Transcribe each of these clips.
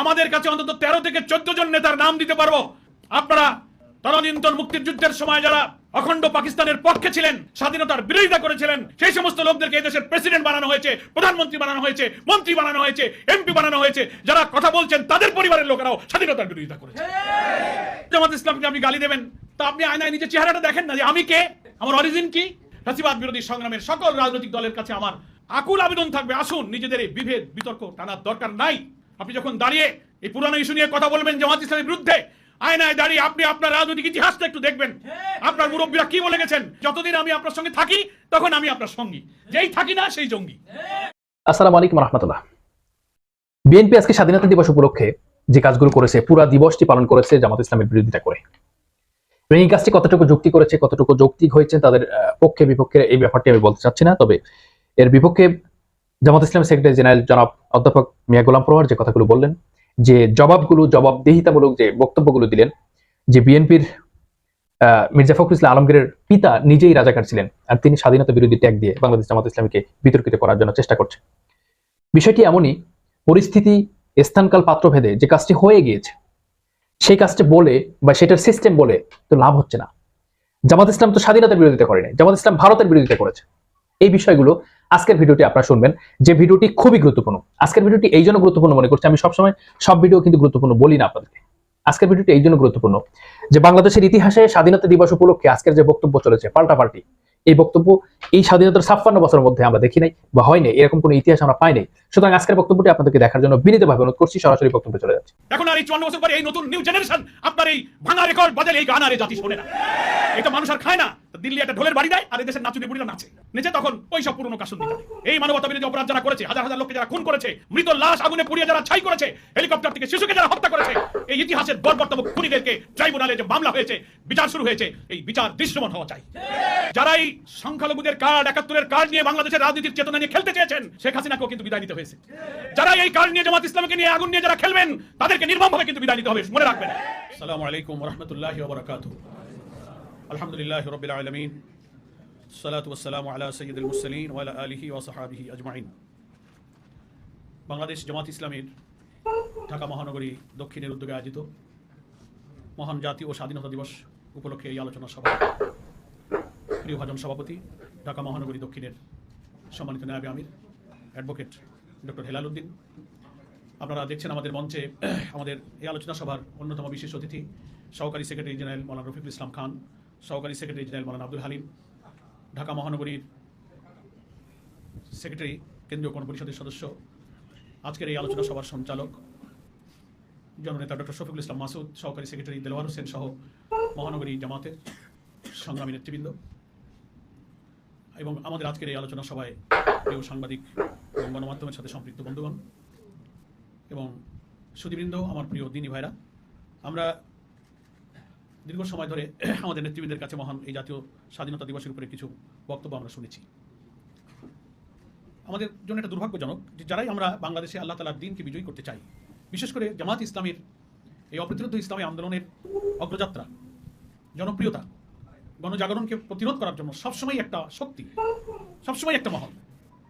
আমাদের কাছে অন্তত তেরো থেকে চোদ্দ জন নেতার নাম দিতে পারব। আপনারা তদানীন্তন মুক্তিযুদ্ধের সময় যারা অখণ্ড পাকিস্তানের পক্ষে ছিলেন, স্বাধীনতার বিরোধিতা করেছিলেন, সেই সমস্ত লোকদেরকে এই দেশের প্রেসিডেন্ট বানানো হয়েছে, প্রধানমন্ত্রী বানানো হয়েছে, মন্ত্রী বানানো হয়েছে, এমপি বানানো হয়েছে, যারা কথা বলছেন তাদের পরিবারের লোকেরাও স্বাধীনতার বিরোধিতা করেছে। জামাত ইসলামকে আপনি গালি দেবেন, তা আপনি আয়নায় নিজের চেহারাটা দেখেন না যে আমি কে? আমার অরিজিন কি? ফাঁসিবাদ বিরোধী সংগ্রামের সকল রাজনৈতিক দলের কাছে আমার আকুল আবেদন থাকবে। আসুন, নিজেদের এই বিভেদ, বিতর্ক টানার দরকার নাই। আপনি যখন দাঁড়িয়ে এই পুরানো ইস্যু নিয়ে কথা বলবেন জামাত ইসলামের বিরুদ্ধে, আয়নায় দাঁড়িয়ে আপনি আপনার রাজনৈতিক ইতিহাসটা একটু দেখবেন। আপনার মুরব্বীরা কি বলে গেছেন? যতদিন আমি আপনার সঙ্গে থাকি, তখন আমি আপনার সঙ্গী। যেই থাকি না, সেই জঙ্গি। আসসালামু আলাইকুম রহমতুল্লাহ। বিএনপি আজকে স্বাধীনতা দিবস উপলক্ষে যে কাজগুলো করেছে, পুরা দিবসটি পালন করেছে জামাত ইসলামের বিরোধিতা করে। এই কাজটি কতটুকু যুক্তি করেছে, কতটুকু যৌক্তিক হয়েছে, তাদের পক্ষে বিপক্ষে এই ব্যাপারটি আমি বলতে চাচ্ছি না, তবে এর বিপক্ষে জামাত ইসলাম সেক্রেটারি জেনারেল জনাব অধ্যাপক মিয়া গোলাম প্রহার যে কথাগুলো বললেন, যে জবাবগুলো জবাবদিহিতামূলক যে বক্তব্যগুলো দিলেন, যে বিএনপির মির্জা ফখরুল ইসলাম আলমগীরের পিতা নিজেই রাজাকার ছিলেন আর তিনি স্বাধীনতা বিরোধী ট্যাগ দিয়ে বাংলাদেশ জামাত ইসলামীকে বিতর্কিত করার জন্য চেষ্টা করছে। বিষয়টি এমনই, পরিস্থিতি, স্থানকাল পাত্রভেদে যে কাজটি হয়ে গিয়েছে, সেই কাজটি বলে বা সেটার সিস্টেম বলে তো লাভ হচ্ছে না। জামাত ইসলাম তো স্বাধীনতার বিরোধিতা করেনি জামাত ইসলাম ভারতের বিরোধিতা করেছে। এই বিষয়গুলো আজকের ভিডিওটি আপনারা শুনবেন, যে ভিডিওটি খুবই গুরুত্বপূর্ণ। আজকের ভিডিওটি এই জন্য গুরুত্বপূর্ণ মনে করছি, আমি সবসময় সব ভিডিও কিন্তু গুরুত্বপূর্ণ বলি না আপনাদেরকে। আজকের ভিডিওটি এই জন্য গুরুত্বপূর্ণ যে বাংলাদেশের ইতিহাসে স্বাধীনতা দিবস উপলক্ষে আজকের যে বক্তব্য চলেছে, পাল্টাপাল্টি, এই বক্তব্য এই স্বাধীনতার ছাপ্পান্ন বছরের মধ্যে আমরা দেখি নাই বা হয়নি এরকম কোনো ইতিহাস আমরা পাই নাই। সুতরাং আজকের বক্তব্যটি আপনাদেরকে দেখার জন্য বিনীতভাবে অনুরোধ করছি, সরাসরি বক্তব্যে চলে যাচ্ছে। এখন আর এই চুয়ান্ন বছর পরে এই নতুন নিউ জেনারেশন আপনার এই ভাঙা রেকর্ড বাজালে এই গান আর জাতি শোনে না। এটা মানুষ আর খায় না। দিল্লি একটা ঢোলের বাড়ি দেয় আর দেশের নাচুনি বুড়িরা নাচে। নেচে তখন ওই সব পুরনো কাশুন এই মানবতা বিরোধী অপরাধ যারা করেছে, হাজার হাজার লোককে যারা খুন করেছে, মৃত লাশ আগুনে পুড়িয়ে যারা ছাই করেছে, হেলিকপ্টার থেকে শিশুকে যারা হত্যা করেছে, এই ইতিহাসের বর্বর্তম খুনিদেরকে ট্রাইব্যুনালে যে মামলা হয়েছে, বিচার শুরু হয়েছে, এই বিচার দৃশ্যমান হওয়া চাই। যারা এই সংখ্যালঘুদের কার্ড, একাত্তরের কার্ড নিয়ে বাংলাদেশের রাজনীতির চেতনা নিয়ে খেলতে চেয়েছেন, শেখ হাসিনাকেও কিন্তু বিদায় নিতে হয়েছে। যারা এই কার্ড নিয়ে জামাত ইসলামকে নিয়ে আগুন নিয়ে যারা খেলবেন, তাদেরকে নির্মমভাবে কিন্তু বিদায় নিতে হবে, মনে রাখবেন। আসসালামু আলাইকুম রহমতুল্লাহি ওবরাকাতুহু আলহামদুলিল্লাহ রবিল আলমিন। সালাত ওয়াসালাম আলা সৈয়দুল মুরসালিন ওয়ালা আলিহি ওয়াসাহাবিহি আজমাইন। বাংলাদেশ জামাত ইসলামের ঢাকা মহানগরী দক্ষিণের উদ্যোগে আয়োজিত মহান জাতি ও স্বাধীনতা দিবস উপলক্ষে এই আলোচনা সভা। প্রিয় ভাজন সভাপতি, ঢাকা মহানগরী দক্ষিণের সম্মানিত নায়াবি আমির, অ্যাডভোকেট ডক্টর হেলাল উদ্দিন। আপনারা দেখছেন আমাদের মঞ্চে আমাদের এই আলোচনা সভার অন্যতম বিশেষ অতিথি সহকারী সেক্রেটারি জেনারেল মৌলানা রফিকুল ইসলাম খান। সহকারী সেক্রেটারি জেনারেল মৌলানা আব্দুল হালিম, ঢাকা মহানগরীর সেক্রেটারি, কেন্দ্রীয় কোন পরিষদের সদস্য, আজকের এই আলোচনা সভার সঞ্চালক, জননেতা ডক্টর শফিকুল ইসলাম মাসুদ, সহকারী সেক্রেটারি দেলোয়ার হোসেন সহ মহানগরী জামাতের সংগ্রামী নেতৃবৃন্দ এবং আমাদের আজকের এই আলোচনা সভায় প্রিয় সাংবাদিক এবং গণমাধ্যমের সাথে সম্পৃক্ত বন্ধুগণ এবং সুদীবৃন্দ, আমার প্রিয় দিনী ভাইরা, আমরা দীর্ঘ সময় ধরে আমাদের নেতৃবৃন্দের কাছে মহান এই জাতীয় স্বাধীনতা দিবসের উপরে কিছু বক্তব্য আমরা শুনেছি আমাদের জন্য এটা দুর্ভাগ্যজনক যে যারাই আমরা বাংলাদেশে আল্লাহ তালার দিনকে বিজয়ী করতে চাই, বিশেষ করে জামাত ইসলামের এই অপ্রতিরোধ ইসলামী আন্দোলনের অগ্রযাত্রা, জনপ্রিয়তা, গণজাগরণকে প্রতিরোধ করার জন্য সবসময় একটা শক্তি, সবসময় একটা মহল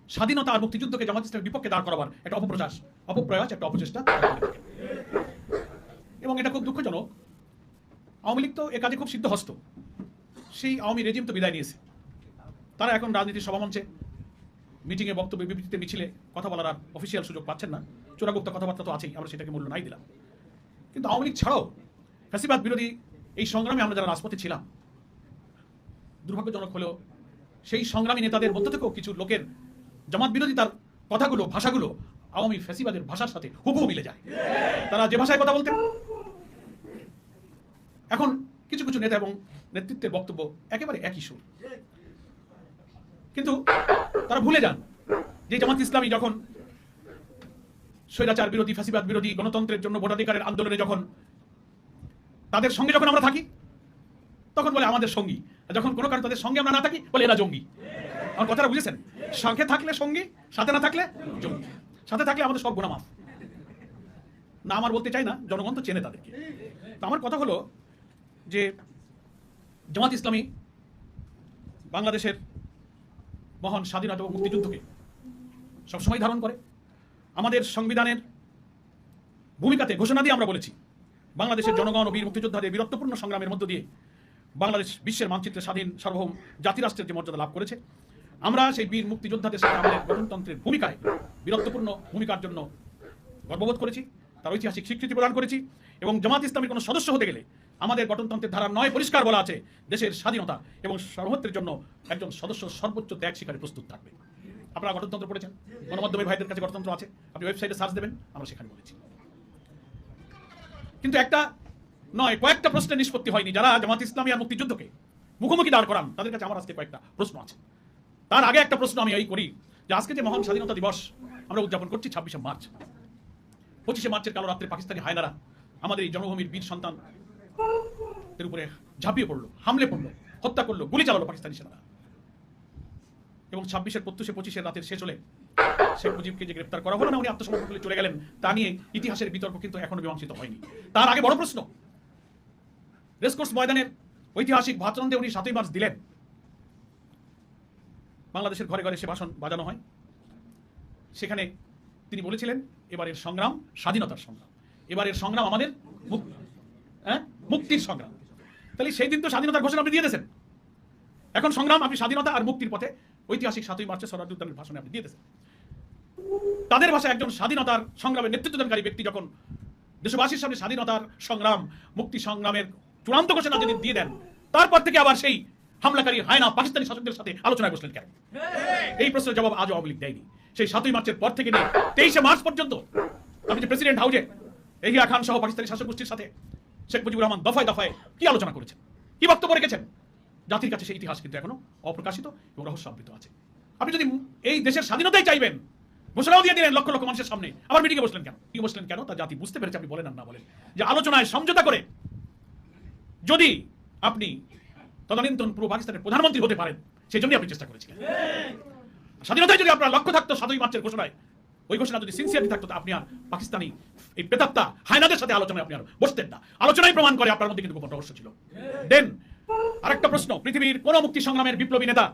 স্বাধীনতা আর মুক্তিযুদ্ধকে জামাত ইসলামের বিপক্ষে দাঁড় করাবার একটা অপপ্রয়াস অপপ্রয়াস, একটা অপচেষ্টা। এবং এটা খুব দুঃখজনক আওয়ামী লীগ তো এ কাজে খুব সিদ্ধহস্ত। সেই আওয়ামী রেজিম তো বিদায় নিয়েছে। তারা এখন রাজনীতির সভামঞ্চে মিটিংয়ে বক্তব্য বিবৃতিতে মিছিলে কথা বলার আর অফিসিয়াল সুযোগ পাচ্ছেন না। চোরাগুপ্ত কথাবার্তা তো আছেই, আমরা সেটাকে মূল্য নাই দিলাম। কিন্তু আওয়ামী লীগ ছাড়াও ফ্যাসিবাদ বিরোধী এই সংগ্রামে আমরা যারা রাজপথে ছিলাম, দুর্ভাগ্যজনক হলেও সেই সংগ্রামী নেতাদের মধ্য থেকেও কিছু লোকের জামাত বিরোধী তার কথাগুলো, ভাষাগুলো আওয়ামী ফ্যাসিবাদের ভাষার সাথে হুবহু মিলে যায়। তারা যে ভাষায় কথা বলতেন এখন কিছু কিছু নেতা এবং নেতৃত্বের বক্তব্য একেবারে একই সুর। কিন্তু তারা ভুলে যান যে জামাত ইসলামী যখন স্বৈরাচার বিরোধী, ফ্যাসিবাদ বিরোধী, গণতন্ত্রের জন্য ভোটাধিকারের আন্দোলনে যখন তাদের সঙ্গে যখন আমরা থাকি, তখন বলে আমাদের সঙ্গী। যখন কোনো কারণে তাদের সঙ্গে আমরা না থাকি, বলে এরা জঙ্গি। আমার কথাটা বুঝেছেন? সঙ্গে থাকলে সঙ্গী, সাথে না থাকলে জঙ্গি। সাথে থাকলে আমাদের সব গুণা মাফ। না আমার বলতে চাই না, জনগণ তো চেনে তাদেরকে। তো আমার কথা হলো যে জামাত ইসলামী বাংলাদেশের মহান স্বাধীনতা ও মুক্তিযুদ্ধকে সবসময় ধারণ করে। আমাদের সংবিধানের ভূমিকাতে ঘোষণা দিয়ে আমরা বলেছি, বাংলাদেশের জনগণ ও বীর মুক্তিযোদ্ধাদের বীরত্বপূর্ণ সংগ্রামের মধ্য দিয়ে বাংলাদেশ বিশ্বের মানচিত্রে স্বাধীন সার্বভৌম জাতিরাষ্ট্রের যে মর্যাদা লাভ করেছে, আমরা সেই বীর মুক্তিযোদ্ধাদের সাথে আমাদের গঠনতন্ত্রের ভূমিকায় বীরত্বপূর্ণ ভূমিকার জন্য গর্ববোধ করেছি, তার ঐতিহাসিক স্বীকৃতি প্রদান করেছি এবং জামাত ইসলামের কোনো সদস্য হতে গেলে আমাদের গঠনতন্ত্রের ধারা নয় পরিষ্কার বলা আছে। দেশের স্বাধীনতা এবং সার্বভৌমত্বের জন্য একজন সদস্য সর্বোচ্চ ত্যাগ স্বীকারে প্রস্তুত থাকবে। আপনারা গঠনতন্ত্র পড়েছেন? গণমাধ্যমের ভাইদের কাছে গণতন্ত্র আছে। আপনি ওয়েবসাইটে সার্চ দেবেন, আমরা সেখানে বলেছি। কিন্তু একটা নয়, কয়েকটা প্রশ্নের নিষ্পত্তি হয়নি। যারা জামাত ইসলামী আর মুক্তিযুদ্ধকে মুখোমুখি দাঁড় করান, তাদের কাছে আমার আজকে কয়েকটা প্রশ্ন আছে। তার আগে একটা প্রশ্ন আমি এই করি যে আজকে যে মহান স্বাধীনতা দিবস আমরা উদযাপন করছি ছাব্বিশে মার্চ। পঁচিশে মার্চের কালো রাত্রে পাকিস্তানি হায়নারা আমাদের এই জন্মভূমির বীর সন্তান এর উপরে ঝাঁপিয়ে পড়ল, হামলে পড়ল, হত্যা করল, গুলি চালালো পাকিস্তানি সেনারা। এবং ছাব্বিশের প্রত্যুষে পঁচিশের রাতের শেষ হলে শেখ মুজিবকে যে গ্রেপ্তার করা হলো না, উনি আত্মসমর্পণ করে চলে গেলেন, তা নিয়ে ইতিহাসের বিতর্ক কিন্তু এখনও মীমাংসিত হয়নি। তার আগে বড় প্রশ্ন রেসকোর্স ময়দানের ঐতিহাসিক ভাষণে উনি সাতই মার্চ দিলেন। বাংলাদেশের ঘরে ঘরে সে ভাষণ বাজানো হয়। সেখানে তিনি বলেছিলেন, এবারের সংগ্রাম স্বাধীনতার সংগ্রাম। এবারের সংগ্রাম আমাদের হ্যাঁ? মুক্তির সংগ্রাম। তাহলে সেই দিন তো স্বাধীনতার ঘোষণা আপনি দিয়ে দিয়েছেন। এখন সংগ্রাম আপনি স্বাধীনতা আর মুক্তির পথে ঐতিহাসিক সাতই মার্চে সরার উদ্যানের ভাষণে আপনি দিয়ে দিয়েছেন। তাদের ভাষায় একজন স্বাধীনতার সংগ্রামের নেতৃত্বদানকারী ব্যক্তি যখন দেশবাসীর সামনে স্বাধীনতার সংগ্রাম মুক্তি সংগ্রামের চূড়ান্ত ঘোষণা যদি দিয়ে দেন, তারপর থেকে আবার সেই হামলাকারী হায়না পাকিস্তানি শাসকদের সাথে আলোচনায় বসলেন কেন? এই প্রশ্নের জবাব আজও লীগ দেয়নি। সেই সাতই মার্চের পর থেকে নিয়ে তেইশে মার্চ পর্যন্ত আপনি যে প্রেসিডেন্ট হাউজে এহিয়া খান সহ পাকিস্তানি শাসক গোষ্ঠীর সাথে শেখ মুজিবুর রহমান দফায় দফায় কি আলোচনা করেছেন? কি বক্তব্য রেখেছেন? জাতির কাছে সেই ইতিহাস কিন্তু এখনও অপ্রকাশিত এবং রহস্যাবৃত আছে। আপনি যদি এই দেশের স্বাধীনতাই চাইবেন, ঘোষণাও দিয়ে দিলেন লক্ষ লক্ষ মানুষের সামনে। আবার মিটিংয়ে বসলেন কেন? কি বসলেন কেন? তা জাতি বুঝতে পেরেছে, আপনি বলেন আর না বলেন। যে আলোচনায় সমঝোতা করে যদি আপনি তদানীন্তন পূর্ব পাকিস্তানের প্রধানমন্ত্রী হতে পারেন, সেই জন্যই আপনি চেষ্টা করেছিলেন। স্বাধীনতায় যদি আপনার লক্ষ্য থাকতো সাতই মার্চের ঘোষণায় ওই ঘোষণা যদি সিনসিয়ারলি থাকতো আপনি আর পাকিস্তানি এই প্রেতাত্মা হায়নাদের সাথে আলোচনায় আপনি আর বসতেন না। আলোচনায় প্রমাণ করে আপনার মধ্যে কিন্তু গোপন রহস্য ছিল। দেন আরেকটা প্রশ্ন, পৃথিবীর কোন মুক্তি সংগ্রামের বিপ্লবী নেতা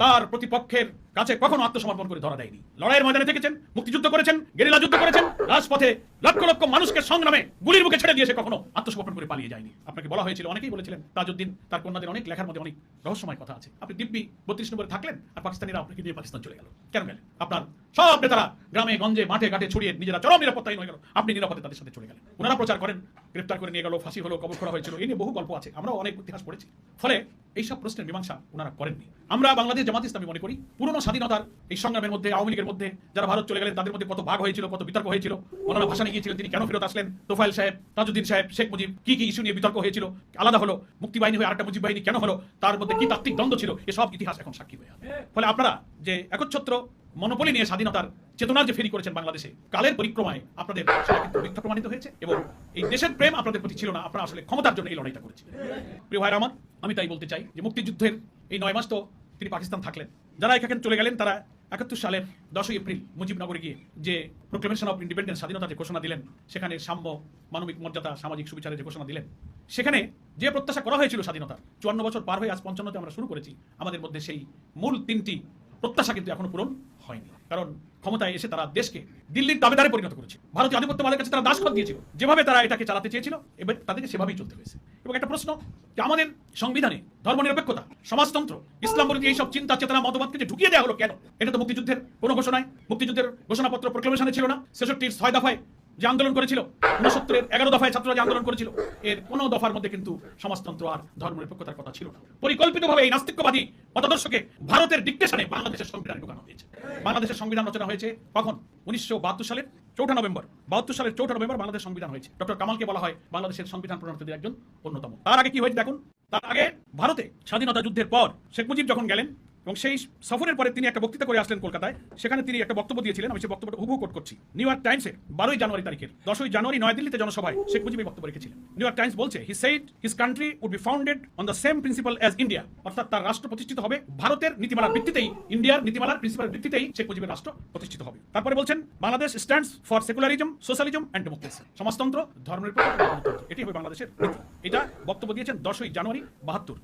তার প্রতিপক্ষের কাছে কখনো আত্মসমর্পণ করে ধরা দেয়নি। লড়াইয়ের ময়দানে থেকেছেন, মুক্তিযুদ্ধ করেছেন, গেরিলা যুদ্ধ করেছেন, রাজপথে লক্ষ লক্ষ মানুষকে সংগ্রামে গুলির মুখে ছেড়ে দিয়ে সে কখনো আত্মসমর্পণ করে পালিয়ে যায়নি। আপনাকে বলা হয়েছিল, অনেকেই বলেছিলেন, তাজউদ্দিন, তার কন্যাদের অনেক লেখার মধ্যে অনেক রহস্যময় কথা আছে। আপনি দিব্যি বত্রিশ নম্বরে থাকলেন আর পাকিস্তানিরা আপনাকে দিয়ে পাকিস্তান চলে গেল। কেন গেলেন? আপনার সব নেতারা গ্রামে, গঞ্জে, মাঠে, ঘাটে ছড়িয়ে নিজেরা চরম নিরাপত্তাহীন হয়ে গেল। আপনি নিরাপদে তাদের সাথে চলে গেলেন। ওনারা প্রচার করেন গ্রেপ্তার করে নিয়ে গেল, ফাঁসি হলো, কবর করা হয়েছিল, এই নিয়ে বহু গল্প আছে, আমরাও অনেক ইতিহাস পড়েছি। ফলে এইসব প্রশ্নের মীমাংসা ওনারা করেননি। আমরা বাংলাদেশ জামাত ইসলামী মনে করি, পুরনো স্বাধীনতার এই সংগ্রামের মধ্যে, আওয়ামী লীগের মধ্যে যারা ভারত চলে গেলেন, তাদের মধ্যে কত ভাগ হয়েছিল, কত বিতর্ক হয়েছিল। ওনারা ভাষণে গিয়েছিলেন, তিনি কেন ফেরত আসলেন? তোফাইল সাহেব, তাজউদ্দিন সাহেব, শেখ মুজিব, কি কি ইস্যু নিয়ে বিতর্ক হয়েছিল? আলাদা হলো, মুক্তি বাহিনী হয়ে আরেকটা মুজিব বাহিনী কেন হলো? তার মধ্যে কি তাত্ত্বিক দ্বন্দ্ব ছিল? এসব ইতিহাস এখন সাক্ষী হয়ে ফলে আপনারা যে একচ্ছত্র মনোপলি নিয়ে স্বাধীনতার চেতনার যে ফেরি করেছেন বাংলাদেশে, কালের পরিক্রমায় আপনাদের মিথ্যা প্রমাণিত হয়েছে এবং এই দেশের প্রেম আপনাদের প্রতি ছিল না, আপনারা আসলে ক্ষমতার জন্য এই লড়াইটা করেছিলেন। প্রিয় ভাইরা আমার, আমি তাই বলতে চাই যে মুক্তিযুদ্ধের এই নয় মাস তো তিনি পাকিস্তান থাকলেন। যারা এখানে চলে গেলেন, তারা একাত্তর সালের দশই এপ্রিল মুজিবনগরে গিয়ে যে প্রোক্লেমেশন অফ ইন্ডিপেন্ডেন্স স্বাধীনতা যে ঘোষণা দিলেন, সেখানে সাম্য, মানবিক মর্যাদা, সামাজিক সুবিচারের যে ঘোষণা দিলেন, সেখানে যে প্রত্যাশা করা হয়েছিল স্বাধীনতা চুয়ান্ন বছর পার হয়ে আজ পঞ্চান্নতে আমরা শুরু করেছি, আমাদের মধ্যে সেই মূল তিনটি প্রত্যাশা কিন্তু এখনও পূরণ হয়নি। কারণ ক্ষমতায় এসে তারা দেশকে দিল্লির দাবিদারে পরিণত করেছে। ভারতীয় আধিপত্যবাদের কাছে তারা দাসখত দিয়েছিল। যেভাবে তারা এটাকে চালাতে চেয়েছিল, এবার তাদেরকে সেভাবেই চলতে হয়েছে। এবং একটা প্রশ্ন, যে আমাদের সংবিধানে ধর্মনিরপেক্ষতা, সমাজতন্ত্র, ইসলাম বলে এইসব চিন্তা, চেতনা, মতবাদকে যে ঢুকিয়ে দেওয়া হলো কেন? এটা তো মুক্তিযুদ্ধের কোনো ঘোষণায়, মুক্তিযুদ্ধের ঘোষণাপত্র প্রক্লেমেশনে ছিল না। ছেষট্টির ছয় দফায় যে আন্দোলন করেছিল উনসত্তরের এগারো দফায় ছাত্ররা যে আন্দোলন করেছিল, এর কোনো দফার মধ্যে কিন্তু সমাজতন্ত্র আর ধর্মনিরপেক্ষতার কথা ছিল না। পরিকল্পিতভাবে এই নাস্তিক্যবাদী মতাদর্শকে ভারতের ডিকটেশনে বাংলাদেশের সংবিধান ঢোকানো হয়েছে। বাংলাদেশের সংবিধান রচনা হয়েছে কখন? উনিশশো বাহাত্তর সালের চৌঠা নভেম্বর। বাহাত্তর সালের চৌঠা নভেম্বর বাংলাদেশ সংবিধান হয়েছে। ডক্টর কামালকে বলা হয় বাংলাদেশের সংবিধান প্রণেতাদের একজন অন্যতম। তার আগে কি হয়েছে দেখুন? তার আগে ভারতে স্বাধীনতা যুদ্ধের পর শেখ মুজিব যখন গেলেন এবং সেই সফরের পরে তিনি একটা বক্তৃতা করে আসলেন কলকাতায়। সেখানে তিনি একটা বক্তব্য দিয়েছিলেন, আমি সেই বক্তব্যটা হুবহু কোট করছি। নিউ ইয়র্ক টাইমসের বারোই জানুয়ারি তারিখের, দশই জানুয়ারি নয়াদিল্লিতে জনসভায় শেখ মুজিব বক্তব্য রেখেছিলেন। নিউ ইয়র্ক টাইমস বলছে he said his country would be founded on the same principle as India অর্থাৎ তার রাষ্ট্র প্রতিষ্ঠিত হবে ভারতের নীতিমালার ভিত্তিতেই, ইন্ডিয়ার নীতিমালার প্রিন্সিপালের ভিত্তিতেই শেখ মুজিবের রাষ্ট্র প্রতিষ্ঠিত হবে। তারপরে বলছেন Bangladesh stands for secularism socialism and democracy সমাজতন্ত্র, ধর্মের এটি হবে বাংলাদেশের এটা বক্তব্য দিয়েছেন দশই জানুয়ারি বাহাত্তর।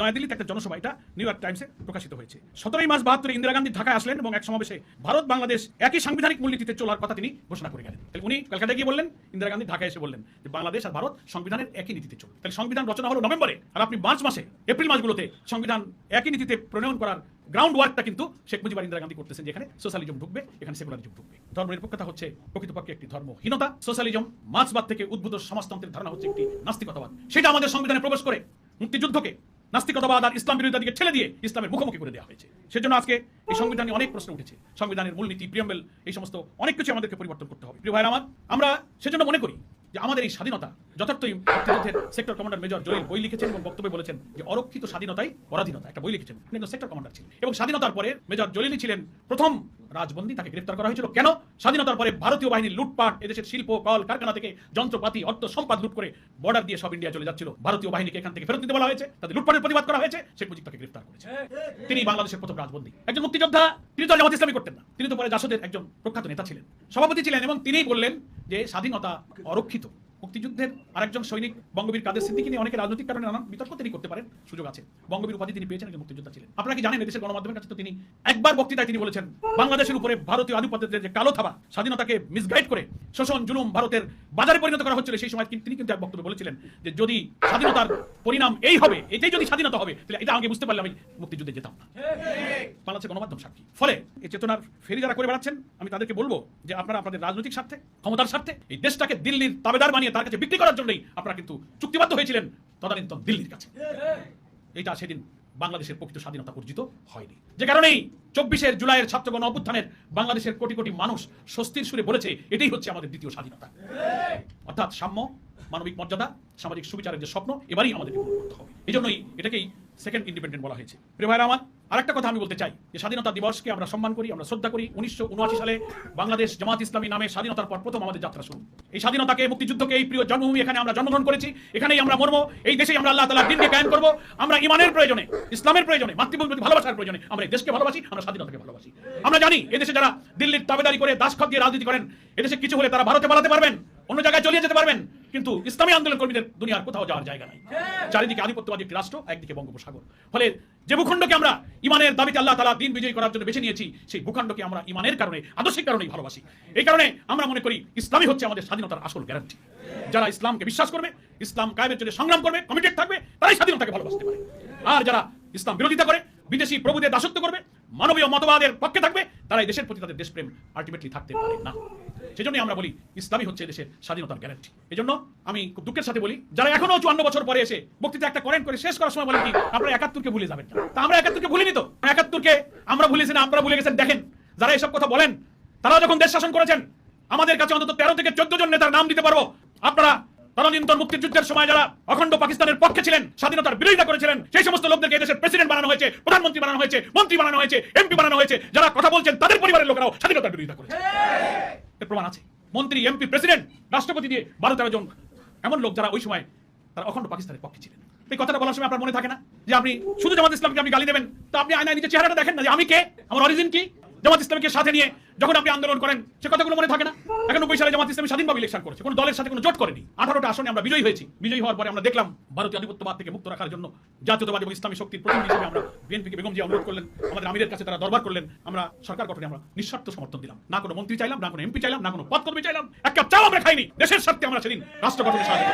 নয়াদিল্লিতে একটা জনসভা, এটা নিউ ইয়র্ক টাইমসে প্রকাশিত হয়েছে। সতেরোই মার্চ বাহাত্তরে ইন্দিরা গান্ধী ঢাকায় আসলেন এবং এক সমাবেশে ভারত, বাংলাদেশ একই সাংবিধানিক মূলনীতিতে চলার কথা তিনি ঘোষণা করে গেলেন। তাহলে উনি কলকাতায় গিয়ে বললেন, ইন্দিরা গান্ধী ঢাকায় এসে বললেন যে বাংলাদেশ আর ভারত সংবিধানের একই নীতিতে চলবে। তাহলে সংবিধান রচনা হলো নভেম্বরে আর আপনি মার্চ মাসে, এপ্রিল মাসগুলোতে সংবিধান একই নীতিতে প্রণয়ন করার গ্রাউন্ড ওয়ার্কটা কিন্তু শেখ মুজিবুর ইন্দিরা গান্ধী করতেছেন যেখানে সোশ্যালিজম ঢুকবে, এখানে সেকুলারিজম ঢুকবে। ধর্ম নিরপেক্ষতা হচ্ছে প্রকৃতপক্ষে একটি ধর্মহীনতা। সোশ্যালিজম মার্ক্সবাদ থেকে উদ্ভূত সমাজতন্ত্রের ধারণা হচ্ছে একটি নাস্তিকতাবাদ। সেটা আমাদের সংবিধানে প্রবেশ করে মুক্তিযুদ্ধকে নাস্তিকতাবাদ আর ইসলাম বিরোধিতা দিকে ঠেলে দিয়ে ইসলামের মুখোমুখি করে দেওয়া হয়েছে। সেজন্য আজকে এই সংবিধানে অনেক প্রশ্ন উঠেছে। সংবিধানের মূলনীতি, প্রিয়ম্বেল, এই সমস্ত অনেক কিছু আমাদেরকে পরিবর্তন করতে হবে। প্রিয় ভাইয়ের আমার, আমরা সেজন্য মনে করি যে আমাদের এই স্বাধীনতা, যথার্থই মুক্তিযুদ্ধের সেক্টর কমান্ডার মেজর জলিল বই লিখেছেন এবং বক্তব্যে বলেছেন যে অরক্ষিত স্বাধীনতাই পরাধীনতা, একটা বই লিখেছেন তিনি একজন সেক্টর কমান্ডার ছিলেন। এবং স্বাধীনতার পরে মেজর জলিলই ছিলেন প্রথম রাজবন্দী, তাকে গ্রেফতার করা হয়েছিল। কেন? স্বাধীনতার পরে ভারতীয় বাহিনীর লুটপাট, এদেশের শিল্প, কল, কারখানা থেকে যন্ত্রপাতি, অর্থ, সম্পদ লুট করে বর্ডার দিয়ে সব ইন্ডিয়া চলে যাচ্ছিল। ভারতীয় বাহিনীকে এখান থেকে ফেরত দিতে বলা হয়েছে। তাদের লুটপাটের প্রতিবাদ করা হয়েছে। শেখ মুজিব তাকে গ্রেফতার করেছে। তিনি বাংলাদেশের প্রথম রাজবন্দী। একজন মুক্তিযোদ্ধা, তিনি তো জামাত ইসলামী করতেন না। তিনি তো পরে জাসদের একজন প্রখ্যাত নেতা ছিলেন। সভাপতি ছিলেন এবং তিনিই বললেন যে স্বাধীনতা অরক্ষিত। মুক্তিযুদ্ধের আরেকজন সৈনিক বঙ্গবীর কাদের সিদ্দিকি নিয়ে অনেকে রাজনৈতিক কারণে নানান বিতর্ক তিনি করতে পারেন সুযোগ আছে। বঙ্গবীর উপাধি তিনি পেয়েছেন একজন মুক্তিযোদ্ধা ছিলেন। আপনারা কি জানেন এদেশের গণমাধ্যমের কাছে তো তিনি একবার বক্তৃতায় তিনি বলেছেন, বাংলাদেশের উপরে ভারতীয় আধিপত্যের যে কালো থাবা, স্বাধীনতাকে মিসগাইড করে শোষণ, জুলুম ভারতের বাজারে পরিণত করা হচ্ছিল, সেই সময় তিনি কিন্তু এক বক্তব্যে বলেছিলেন যে যদি স্বাধীনতার পরিণাম এই হবে, এটাই যদি স্বাধীনতা হবে, তাহলে এটা আমাকে বুঝতে পারলে আমি মুক্তিযুদ্ধে যেতাম না। বাংলাদেশের গণমাধ্যম সাক্ষী। ফলে এই চেতনার ফেরি যারা করে বেড়াচ্ছেন, আমি তাদেরকে বলব যে আপনারা আপনাদের রাজনৈতিক স্বার্থে, ক্ষমতার স্বার্থে এই দেশটাকে দিল্লির তাবেদার বানিয়ে তার কাছে বিক্রি করার জন্যই আপনারা কিন্তু চুক্তিবদ্ধ হয়েছিলেন, তদানীন্তন দিল্লির কাছে। এটা সেদিন বাংলাদেশের প্রকৃত স্বাধীনতা অর্জিত হয়নি। যে কারণেই চব্বিশের জুলাইয়ের ছাত্রগণ অভ্যুত্থানের বাংলাদেশের কোটি কোটি মানুষ স্বস্তির সুরে বলেছে, এটাই হচ্ছে আমাদের দ্বিতীয় স্বাধীনতা। অর্থাৎ সাম্য, মানবিক মর্যাদা, সামাজিক সুবিচারের যে স্বপ্ন, এবারই আমাদের করতে হবে। এই জন্যই এটাকেই সেকেন্ড ইন্ডিপেন্ডেন্ট বলা হয়েছে। প্রিয় ভাইরা আমার, আরেকটা কথা আমি বলতে চাই, যে স্বাধীনতা দিবসকে আমরা সম্মান করি, আমরা শ্রদ্ধা করি। উনিশশো উনআশি সালে বাংলাদেশ জামাত ইসলামী নামে স্বাধীনতার পর প্রথম আমাদের যাত্রা শুরু। এই স্বাধীনতাকে, মুক্তিযুদ্ধকে, এই প্রিয় জন্মভূমি এখানে আমরা জন্মগ্রহণ করেছি। এখানেই আমরা মরবো, এই দেশেই আমরা আল্লাহ তালা দিনকে কায়েম করব। আমরা ইমানের প্রয়োজনে, ইসলামের প্রয়োজনে, মাতৃভূমির প্রতি ভালোবাসার প্রয়োজনে আমরা এই দেশকে ভালোবাসি, আমরা স্বাধীনতাকে ভালোবাসি। আমরা জানি, এদেশে যারা দিল্লির দাবেদারি করে দাসখত দিয়ে রাজনীতি করেন, এদেশে কিছু হলে তারা ভারতে পালাতে পারবেন। অন্য জায়গায় চলিয়ে যেতে পারবেন। কিন্তু ইসলামী আন্দোলন কর্মীদের দুনিয়ার কোথাও যাওয়ার জায়গা নাই। চারিদিকে আধিপত্যবাদী একটি রাষ্ট্র একদিকে বঙ্গোপসাগর। ফলে যে ভূখণ্ডকে আমরা ইমানের দাবিতে আল্লাহ তালা দিন বিজয়ী করার জন্য বেছে নিয়েছি সেই ভূখণ্ডকে আমরা ইমানের কারণে আদর্শিক কারণেই ভালোবাসি। এই কারণে আমরা মনে করি ইসলামই হচ্ছে আমাদের স্বাধীনতার আসল গ্যারান্টি যারা ইসলামকে বিশ্বাস করবে ইসলাম কায়েমের জন্য সংগ্রাম করবে কমিটেড থাকবে তারাই স্বাধীনতাকে ভালোবাসতে পারে। আর যারা ইসলাম বিরোধিতা করে বিদেশি প্রভুদের দাসত্ব করবে মানবীয় মতবাদের পক্ষে থাকবে, তারা এই দেশের প্রতি তাদের দেশপ্রেম আলটিমেটলি থাকতে পারে না। সেজন্যই আমরা বলি, ইসলামই হচ্ছে দেশের স্বাধীনতার গ্যারান্টি এই জন্য আমি খুব দুঃখের সাথে বলি, যারা এখনও চুয়ান্ন বছর পরে এসে বক্তৃতা একটা করেন, করে শেষ করার সময় বলেন কি, আপনারা একাত্তরকে ভুলে যাবেন না। তা আমরা একাত্তরকে ভুলিনি তো? একাত্তরকে আমরা ভুলেছি না আমরা ভুলে গেছেন, দেখেন, যারা এসব কথা বলেন তারা যখন দেশ শাসন করেছেন, আমাদের কাছে অন্তত তেরো থেকে চোদ্দ জন নেতার নাম দিতে পারব। আপনারা তদানীন্তন মুক্তিযুদ্ধের সময় যারা অখণ্ড পাকিস্তানের পক্ষে ছিলেন, স্বাধীনতার বিরোধিতা করেছিলেন, সেই সমস্ত লোকদেরকে দেশের প্রেসিডেন্ট বানানো হয়েছে, প্রধানমন্ত্রী বানানো হয়েছে, মন্ত্রী বানানো হয়েছে এমপি বানানো হয়েছে, যারা কথা বলছেন তাদের পরিবারের লোকেরাও স্বাধীনতার বিরোধিতা করেছে। এর প্রমাণ আছে। মন্ত্রী এমপি প্রেসিডেন্ট রাষ্ট্রপতি দিয়ে বারো তেরো জন এমন লোক যারা ওই সময় তারা অখণ্ড পাকিস্তানের পক্ষে ছিলেন। এই কথাটা বলার সময় আপনার মনে থাকে না? যে আপনি শুধু জামাত ইসলামকে আপনি গালি দেবেন, তো আপনি আয়নায় নিজের চেহারাটা দেখেন না যে আমি কে? আমার অরিজিন কি? জামাত ইসলামকে সাথে নিয়ে যখন আপনি আন্দোলন করেন, সে কথাগুলো মনে থাকে না? এখন নব্বই সালে জামাত ইসলামী স্বাধীনভাবে ইলেকশন করেছে। কোনো দলের সাথে কোনো জোট করেনি। আঠারোটা আসনে আমরা বিজয়ী হয়েছি। বিজয়ী হওয়ার পরে আমরা দেখলাম, ভারতীয় আধিপত্যবাদ থেকে মুক্ত রাখার জন্য জাতীয়তাবাদ এবং ইসলামী শক্তির প্রতিনিধি হিসেবে আমরা বিএনপিকে বেগম জিয়া অনুরোধ করলেন, আমাদের আমিরের কাছে তারা দরবার করলেন, আমরা সরকার গঠনে আমরা নিঃস্বার্থ সমর্থন দিলাম। না কোনো মন্ত্রী চাইলাম, না কোনো এমপি চাইলাম, না কোনো পদ কর্মী চাইলাম, এক কাপ চাও আমরা খাইনি। দেশের স্বার্থে আমরা সেদিন রাষ্ট্র গঠনে সাহায্য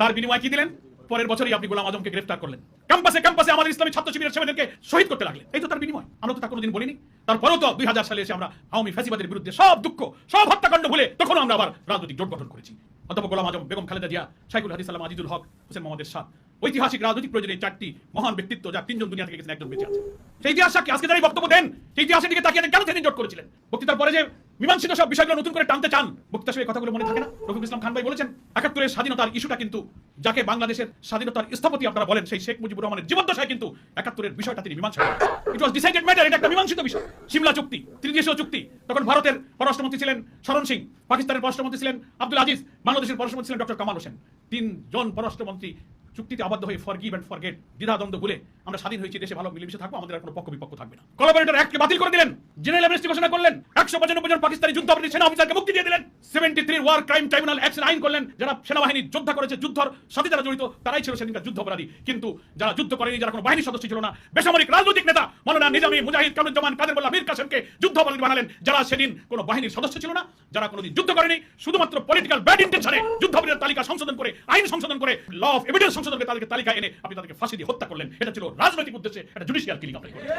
তার বিনিময়ে কি দিলেন? পরের বছরই আপনি গোলাম আজমকে গ্রেফতার করলেন। ক্যাম্পাসে ক্যাম্পাসে আমাদের ইসলামী ছাত্র শিবিরের ছেলেদেরকে শহীদ করতে লাগলেন। এই তো তার বিনিময়। আমরা তো তা কোনোদিন বলিনি। তারপরেও তো দুই হাজার সালে এসে আমরা আওয়ামী ফ্যাসিবাদের বিরুদ্ধে সব দুঃখ, সব হত্যাকাণ্ড ভুলে তখন আমরা আবার রাজনৈতিক জোট গঠন করেছি। অধ্যাপক গোলাম আজম, বেগম খালেদা জিয়া শাইকুল হাদিস আলম আজিজুল হক, হোসেন মোহাম্মদের সাথ। ঐতিহাসিক রাজনৈতিক প্রয়োজনে চারটি মহান ব্যক্তিত্ব যা তিনজন দুনিয়া থেকে গেছেন, একজন বেঁচে আছে সেই ইতিহাস আজকে যারা বক্তব্য দেন, সেই ইতিহাসের দিকে তাকিয়ে কেন সেদিন জোট করেছিলেন? বক্তৃতার পরে যে মীমাংসিত সব বিষয়গুলো নতুন করে টানতে চান বক্তৃতা সেই কথাগুলো মনে থাকে না? রফিকুল ইসলাম খান ভাই বলেছেন, একাত্তরের স্বাধীনতার ইস্যুটা কিন্তু যাকে বাংলাদেশের স্বাধীনতার স্থপতি আপনারা বলেন, সেই শেখ মুজিবুর রহমানের জীবদ্দশায় কিন্তু একাত্তরের বিষয়টা তিনি মীমাংসা করেন। ইট ওয়াজ ডিসাইডেড ম্যাটার এটা একটা মীমাংসিত বিষয়। সিমলা চুক্তি, ত্রিদেশীয় চুক্তি, তখন ভারতের পররাষ্ট্রমন্ত্রী ছিলেন শরণ সিং, পাকিস্তানের পররাষ্ট্রমন্ত্রী ছিলেন আব্দুল আজিজ, বাংলাদেশের পররাষ্ট্রমন্ত্রী ছিলেন ডক্টর কামাল হোসেন। তিনজন পররাষ্ট্রমন্ত্রী চুক্তিতে আবদ্ধ হয়ে ফরগিভ অ্যান্ড ফরগেট দ্বিধাদ্বন্দ্ব ভুলে আমরা স্বাধীন হয়েছি, দেশে ভালো মিলেমিশে থাকব, আমাদের আর কোনো পক্ষ বিপক্ষ থাকবে না। কোলাবরেটর অ্যাক্টকে বাতিল করে দিলেন। জেনারেল অ্যামনেস্টি ঘোষণা করলেন, একশো পঁচানব্বই জন পাকিস্তানি যুদ্ধ অপরাধী সেনা অফিসারকে মুক্তি দিয়ে দিলেন। Seventy three war crime tribunal action আইন করলেন, যারা সেনাবাহিনী যোদ্ধা করেছে, যুদ্ধর সাথে যারা জড়িত, তারাই ছিল সেদিনকার যুদ্ধ অপরাধী। কিন্তু যারা যুদ্ধ করেনি, যারা কোনো বাহিনীর সদস্য ছিল না, বেসামরিক রাজনৈতিক নেতা মৌলানা নিজামী মুজাহিদ কামরুজ্জামান, কাদের মোল্লা, মীর কাসেমকে যুদ্ধ অপরাধী বানালেন, যারা সেদিন কোনো বাহিনীর সদস্য ছিল না, যারা কোনোদিন যুদ্ধ করেনি, শুধুমাত্র পলিটিক্যাল ব্যাড ইন্টেনশনে যুদ্ধ অপরাধীর তালিকা সংশোধন করে, আইন সংশোধন করে ল অফ এভিডেন্স সংশোধন করে তাদেরকে তালিকা এনে আপনি তাদেরকে ফাঁসি দিয়ে হত্যা করলেন। এটা ছিল রাজনৈতিক উদ্দেশ্যে একটা জুডিশিয়াল কিলিং আপনি করলেন।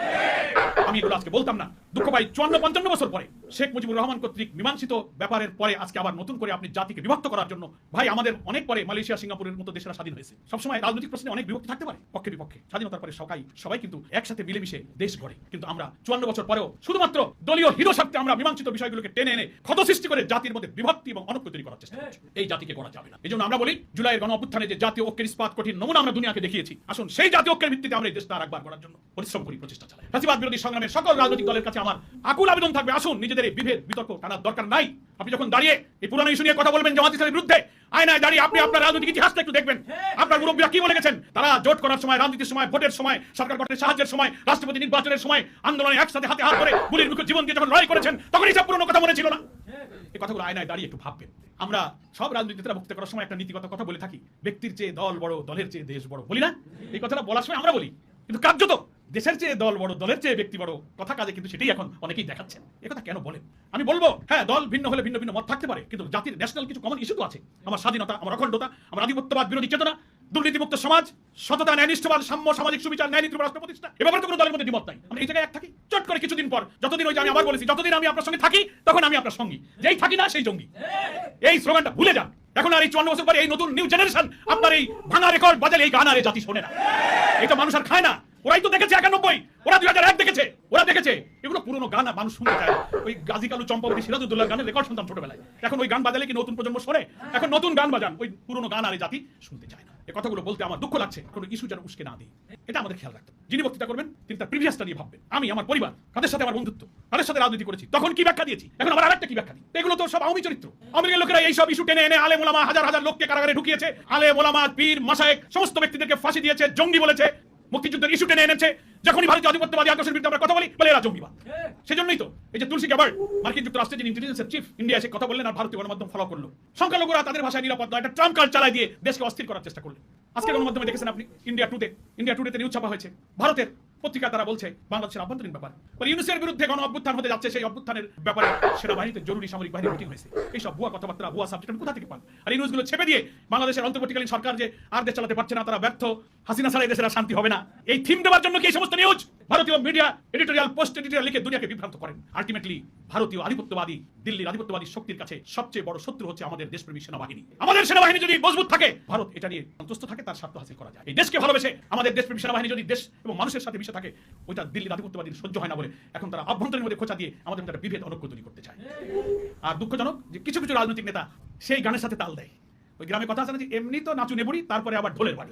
আমি এগুলো আজকে বলতাম না। দুঃখ পাই চুয়ান্ন পঞ্চান্ন বছর পরে শেখ মুজিবুর রহমান কর্তৃক মীমাংসিত ব্যাপারের পরে আজকে আবার নতুন করে আপনি জাতিকে বিভক্ত করার জন্য ভাই, আমাদের অনেক পরে মালয়েশিয়া, সিঙ্গাপুরের মতো দেশেরা স্বাধীন হয়েছে। সবসময় রাজনৈতিক প্রশ্নে অনেক বিভক্তি থাকতে পারে, পক্ষে বিপক্ষে। স্বাধীনতার পরে সবাই সবাই কিন্তু একসাথে মিলেমিশে দেশ গড়ে। কিন্তু আমরা চুয়ান্ন বছর পরেও শুধুমাত্র দলীয় হিরো স্বার্থে আমরা মীমাংসিত বিষয়গুলোকে টেনে এনে ক্ষত সৃষ্টি করে জাতির মধ্যে বিভক্তি এবং অনৈক্য তৈরি করার চেষ্টা করছি। এই জাতিকে করা যাবে না। এই জন্য আমরা বলি, জুলাইয়ের গণ অভ্যুত্থানে যে জাতীয় ঐক্যের ইস্পাত কঠিন নমুনা আমরা দুনিয়াকে দেখিয়েছি। আসুন সেই জাতীয় ঐক্যের ভিত্তিতে আমরা এই দেশটা আর একবার করার জন্য পরিশ্রম করি, প্রচেষ্টা চালাই। ফাঁসিবাদ বিরোধী সংগ্রামের সকল রাজনৈতিক দলের কাছে আমার আকুল আবেদন থাকবে। আসুন, নিজেদের এই বিভেদ, বিতর্ক টানার দরকার নাই। আপনি যখন দাঁড়িয়ে এই পুরানো ইস্যু নিয়ে কথা বলবেন জামাত ইসলামের বিরুদ্ধে, আয়নায় দাঁড়িয়ে আপনি আপনার রাজনৈতিক ইতিহাসটা একটু দেখবেন। আপনার মুরব্বীরা কি বলে গেছেন? তারা জোট করার সময়, রাজনীতির সময়, ভোটের সময়, সরকার গঠনের সাহায্যের সময়, রাষ্ট্রপতি নির্বাচনের সময় আন্দোলনে একসাথে হাতে হাত ধরে গুলির মুখে জীবন দিয়ে যখন লড়াই করেছেন, তখন এইসব পুরনো কথা মনে ছিল না। এই কথাগুলো আয়নায় দাঁড়িয়ে একটু ভাববেন। আমরা সব রাজনীতিরা বক্তৃতা করার সময় একটা নীতিগত কথা বলে থাকি। ব্যক্তির চেয়ে দল বড়, দলের চেয়ে দেশ বড়। বলি না? এই কথাটা বলার সময় আমরা বলি। কিন্তু কার্যত দেশের চেয়ে দল বড়, দলের চেয়ে ব্যক্তি বড় কথা কাজে কিন্তু সেটাই এখন অনেকেই দেখাচ্ছেন। এ কথা কেন বলেন? আমি বলব হ্যাঁ দল ভিন্ন হলে ভিন্ন ভিন্ন মত থাকতে পারে, কিন্তু জাতির ন্যাশনাল কিছু কমন ইস্যু তো আছে। আমার স্বাধীনতা, আমার অখণ্ডতা, আমার আধিপত্যবাদ, বিরোধী চেতনা দুর্নীতিমুক্ত সমাজ, সততা, ন্যায়নিষ্ঠবাদ, সাম্য, সামাজিক সুবিচার, ন্যায় নীতি রাষ্ট্র প্রতিষ্ঠা। এ ব্যাপারে তো কোনো দলের মধ্যে দ্বিমত নাই। আমরা এই জায়গায় এক থাকি। চট করে কিছুদিন পর, যতদিন ওই আমি আবার বলেছি, যতদিন আমি আপনার সঙ্গে থাকি, তখন আমি আপনার সঙ্গী। যেই থাকি না, সেই জঙ্গি। এই স্লোগানটা ভুলে যান। এখন আর এই চুয়ান্ন বছর পরে এই নতুন নিউ জেনারেশন আপনার এই ভাঙা রেকর্ড বাজালে এই গান আর জাতি শোনে না। এটা মানুষ আর খায় না। ওরাই তো দেখেছে একানব্বই। ওরা দুই হাজার এক দেখেছে। ওরা দেখেছে। এগুলো পুরোনো গান আর মানুষ শুনতে চায়। ওই গাজী কালু, চম্পাবতী, সিরাজউদ্দৌলার গানের রেকর্ড শুনতাম ছোটবেলায়। এখন ওই গান বাজালে কি নতুন প্রজন্ম শোনে? এখন নতুন গান বাজান। ওই পুরোনো গান আর জাতি শুনতে চায় না। এই কথাগুলো বলতে আমার দুঃখ লাগছে। কোনো ইস্যু যেন উস্কে না দিই। এটা আমাদের খেয়াল রাখতে। যিনি বক্তৃতা করবেন, তিনি তার প্রিভিয়াসটা নিয়ে ভাববেন। আমি, আমার পরিবার তাদের সাথে আমার বন্ধুত্ব তাদের সাথে রাজনীতি করেছি, তখন কি ব্যাখ্যা দিয়েছি? এখন আমার আরেকটা কি ব্যাখ্যা দিই? এগুলো তো সব আওয়ামী চরিত্র। আওয়ামী লোকেরা এই সব ইস্যু টেনে এনে আলে মোলামা হাজার হাজার লোককে কারাগারে ঢুকিয়েছে। আলে মোলামা পীর মাসায়েক সমস্ত ব্যক্তিদেরকে ফাঁসি দিয়েছে, জঙ্গি বলেছে। মুক্তিযুদ্ধের ইস্যু টেনে এনেছে। যখনই ভারতীয় আধিপত্যবাদী আদর্শের বিরুদ্ধে আমরা কথা বলি, বলে এরা জঙ্গিবাদ। সেজন্যই তো এই যে তুলসী গ্যাবার্ড মার্কিন যুক্তরাষ্ট্রের যিনি ইন্টেলিজেন্সের চিফ ইন্ডিয়া এসে কথা বললেন আর ভারতীয় গণমাধ্যম ফলো করল। সংখ্যালঘুরা তাদের ভাষায় নিরাপদ নয় একটা ট্রাম্প কার্ড চালাই দিয়ে দেশকে অস্থির করার চেষ্টা করলেন। আজকে গণমাধ্যমে দেখেছেন আপনি ইন্ডিয়া টুডে ইন্ডিয়া টুডেতে নিউজ ছাপা হয়েছে। ভারতের পত্রিকা তারা বলছে, বাংলাদেশের আভ্যন্তরীণ ব্যাপার। পরে ইউনুসের বিরুদ্ধে গণ অভ্যুত্থান হতে যাচ্ছে, সেই অভ্যুত্থানের ব্যাপারে সেনাবাহিনীতে জরুরি সামরিক বাহিনী মিটিং হয়েছে। এইসব ভুয়া কথাবার্তা, ভুয়া সাবজেক্ট কোথা থেকে পান আর এই নিউজগুলো ছেপে দিয়ে বাংলাদেশের অন্তর্বর্তীকালীন সরকার যে আর দেশ চালাতে পারছে না, তারা ব্যর্থ। হাসিনা ছাড়া এই দেশের শান্তি হবে না। এই থিম দেওয়ার জন্য কি এই সমস্ত নিউজ ভারতীয় মিডিয়া এডিটোরিয়াল পোস্ট এডিটোরিয়াল লিখে দুনিয়াকে বিভ্রান্ত করেন। আলটিমেটলি ভারতীয় আধিপত্যবাদী, দিল্লির আধিপত্যবাদী শক্তির কাছে সবচেয়ে বড় শত্রু হচ্ছে আমাদের দেশপ্রেমী সেনাবাহিনী। আমাদের সেনাবাহিনী যদি মজবুত থাকে, ভারত এটা নিয়ে সন্তুষ্ট থাকে, তার স্বার্থ হাসিল করা যায়। এই দেশকে ভালোবেসে আমাদের দেশপ্রেমী সেনাবাহিনী যদি দেশ এবং মানুষের সাথে মিশে থাকে, ওইটা দিল্লির আধিপত্যবাদীর সহ্য হয় না বলে এখন তারা অভ্যন্তরীণ মধ্যে খোঁচা দিয়ে আমাদের মধ্যে বিভেদ অনৈক্য তৈরি করতে চায়। আর দুঃখজনক যে কিছু কিছু রাজনৈতিক নেতা সেই গানের সাথে তাল দেয়। ওই গ্রামে কথা আছে না যে, এমনি তো নাচু নেবুড়ি, তারপরে আবার ঢোলের বাড়ি।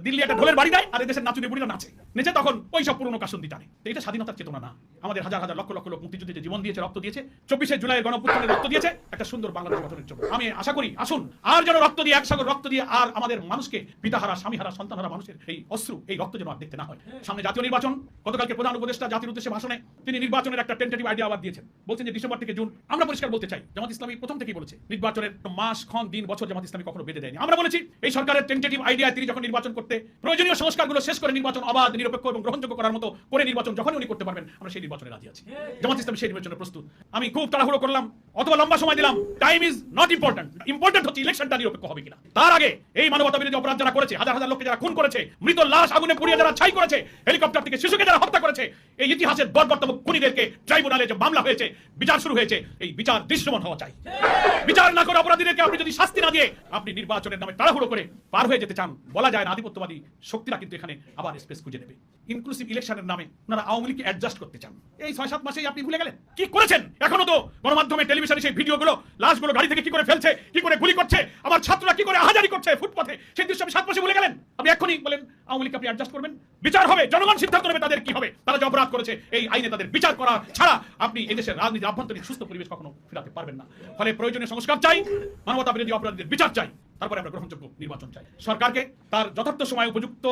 দিল্লি একটা ঢোলের বাড়ি দেয় আর এদেশের নাচুনে বুড়িরা নাচে। নেচে তখন ওই সব পুরনো কাসন্দি টানে এটা স্বাধীনতার চেতনা না। আমাদের হাজার হাজার লক্ষ লক্ষ লোক মুক্তিযুদ্ধে জীবন দিয়েছে, রক্ত দিয়েছে, চব্বিশে জুলাইয়ের গণপুত্থানের রক্ত দিয়েছে, একটা সুন্দর বাংলাদেশ গঠনের জন্য। আমি আশা করি, আসুন, আর যেন রক্ত দিয়ে একসাগর রক্ত দিয়ে, আর আমাদের মানুষকে, পিতাহারা, স্বামীহারা, সন্তানহারা মানুষের এই অশ্রু, এই রক্ত যেন আর দেখতে না হয়। সামনে জাতীয় নির্বাচন, গতকালকে প্রধান উপদেষ্টা জাতির উদ্দেশ্যে ভাষণে তিনি নির্বাচনের একটা টেন্টেটিভ আইডিয়া আবার দিয়েছেন। বলছেন যে ডিসেম্বর থেকে জুন, আমরা পরিষ্কার বলতে চাই, জামাত ইসলামী প্রথম থেকেই বলেছে, নির্বাচনের মাস, ক্ষণ, দিন, বছর জামাত ইসলামী কখনো বেঁধে দেয়নি। আমরা বলেছি, এই সরকারের টেন্টেটিভ আইডিয়া তিনি যখন নির্বাচন করতে, প্রয়োজনীয় সংস্কারগুলো শেষ করে নির্বাচন অবাধ, নিরপেক্ষ এবং গ্রহণযোগ্য করার মতো করে নির্বাচন যখনই উনি করতে পারবেন, আমরা সেই নির্বাচনে রাজি আছি। জামাত ইসলামী সেই নির্বাচনে প্রস্তুত। আমি খুব তাড়াহুড়ো করলাম, অথবা লম্বা সময় দিলাম। Time is not important important হচ্ছে ইলেকশনটা নিরপেক্ষ হবে কিনা। তার আগে এই মানবতা বিরোধী অপরাধ যারা করেছে, হাজার হাজার লোককে যারা খুন করেছে, মৃত লাশ আগুনে পুড়িয়ে যারা ছাই করেছে হেলিকপ্টার থেকে শিশুকে যারা হত্যা করেছে, এই ইতিহাসের বর্বর্তম খুনিদেরকে ট্রাইব্যুনালে যে মামলা হয়েছে, বিচার শুরু হয়েছে, এই বিচার দৃশ্যমান হওয়া চাই। বিচার না করে অপরাধীদেরকে আপনি যদি শাস্তি না দিয়ে আপনি নির্বাচনের নামে তাড়াহুড়ো করে পার হয়ে যেতে চান, বলা যায় না আধিপত্যবাদী শক্তিরা কিন্তু এখানে আবার স্পেস খুঁজে নেবে। ইনক্লুসিভ ইলেকশনের নামে ওনারা আওয়ামী লীগকে অ্যাডজাস্ট করতে চান। এই ছয় সাত মাসেই আপনি ভুলে গেলেন? কি করেছেন? এখনও তো গণমাধ্যমে, টেলিভিশনে সেই ভিডিওগুলো, লাশগুলো গাড়ি থেকে কি করে ফেলছে, কি করে গুলি করছে আমার ছাত্ররা কি করে আহাজারি করছে ফুটপথে সেই দৃশ্য আপনি সাত মাসে ভুলে গেলেন? আপনি এখনই বলেন, আওয়ামী লীগকে আপনি অ্যাডজাস্ট করবেন? বিচার হবে, জনগণ সিদ্ধান্ত নেবে তাদের কি হবে। তারা যে অপরাধ করেছে, এই আইনে তাদের বিচার করা ছাড়া আপনি এই দেশের রাজনীতি আভ্যন্তরীণ সুস্থ পরিবেশ কখনো ফেরাতে পারবেন না। ফলে প্রয়োজনীয় সংস্কার চাই মানবতা বিরোধী অপরাধীদের বিচার চাই, তারপরে আমরা গ্রহণযোগ্য নির্বাচন চাই। সরকারকে তার যথার্থ সময় উপযুক্ত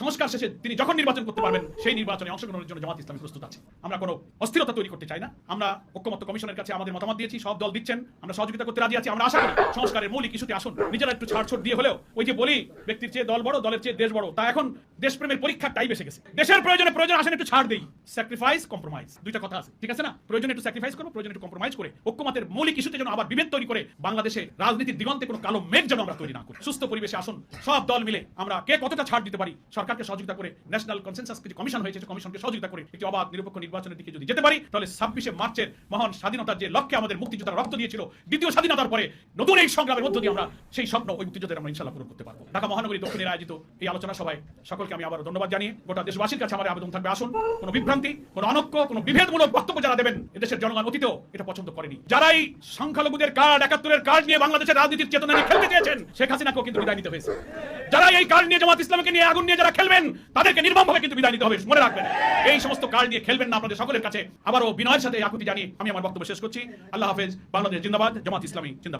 সংস্কার শেষে তিনি যখন নির্বাচন করতে পারবেন, সেই নির্বাচনে অংশগ্রহণের জন্য জামাত ইসলামী প্রস্তুত আছে। আমরা কোনো অস্থিরতা তৈরি করতে চাই না। আমরা ঐক্যমত্য কমিশনের কাছে আমাদের মতামত দিয়েছি, সব দল দিচ্ছেন, আমরা সহযোগিতা করতে রাজি আছি, আমরা আশা করি সংস্কারের মৌলিক ইস্যুতে আসুন। নিজেরা একটু ছাড়ছড় দিয়ে হলেও ওই যে বলি, ব্যক্তির চেয়ে দল বড়, দলের চেয়ে দেশ বড়, তা এখন দেশপ্রেমের পরীক্ষার টাইম এসে গেছে। দেশের প্রয়োজনে প্রয়োজন আসেন একটু ছাড় দেই। স্যাক্রিফাইস কম্প্রোমাইজ দুইটা কথা আছে, ঠিক আছে না? প্রয়োজনে একটু স্যাক্রিফাইস করব, প্রয়োজনে একটু কম্প্রোমাইজ করে ঐক্যমতের মৌলিক ইস্যুতে যেন আবার বিভেদ তৈরি করে বাংলাদেশে রাজনীতির দিগন্তে কোনো কালো মেঘ যেন আমরা তৈরি না করি। সুস্থ পরিবেশে আসুন, সব দল মিলে আমরা কে কতটা ছাড় দিতে পারি সরকারকে সহযোগিতা করে ন্যাশনাল কনসেনসাস যে কমিশন হয়েছে কমিশনকে সহযোগিতা করে একটি অবাধ নিরপেক্ষ নির্বাচনের দিকে যদি যেতে পারি, তাহলে ছাব্বিশে মার্চের মহান স্বাধীনতার যে লক্ষ্যে আমাদের মুক্তিযোদ্ধারা রক্ত দিয়েছিল, দ্বিতীয় স্বাধীনতার পরে নতুন এই সংগ্রামের মধ্য দিয়ে আমরা সেই স্বপ্ন ওই মুক্তিযোদ্ধাদের আমরা ইনশাল্লাহ পূরণ করতে পারব। ঢাকা মহানগরী দক্ষিণের আয়োজিত এই আলোচনা সভায় সকলকে আমি আবারও ধন্যবাদ জানিয়ে গোটা দেশবাসীর কাছে আমার আবেদন থাকবে। আসুন, কোনো বিভ্রান্তি, কোনো অনক্য, কোনো বিভেদমূলক বক্তব্য যারা দেবেন, এদেশের জনগণ অতীতেও এটা পছন্দ করেনি। যারাই সংখ্যালঘুদের কার্ড একাত্তরের কার্ড নিয়ে বাংলাদেশের রাজনীতির চেতনা নিয়ে খেলতে চেয়েছেন, শেখ হাসিনাকেও কিন্তু বিদায় নিতে হয়েছে। যারা এই কার্ড নিয়ে জামাত ইসলামকে নিয়ে আগুন নিয়ে যারা খেলবেন, তাদেরকে নির্মমভাবে কিন্তু বিদায় নিতে হবে, মনে রাখবেন। এই সমস্ত কার্ড দিয়ে খেলবেন না আপনাদের সকলের কাছে। আবারও বিনয়ের সাথে আকুতি জানিয়ে আমি আমার বক্তব্য শেষ করছি। আল্লাহ হাফেজ, বাংলাদেশ জিন্দাবাদ, জামাত ইসলামী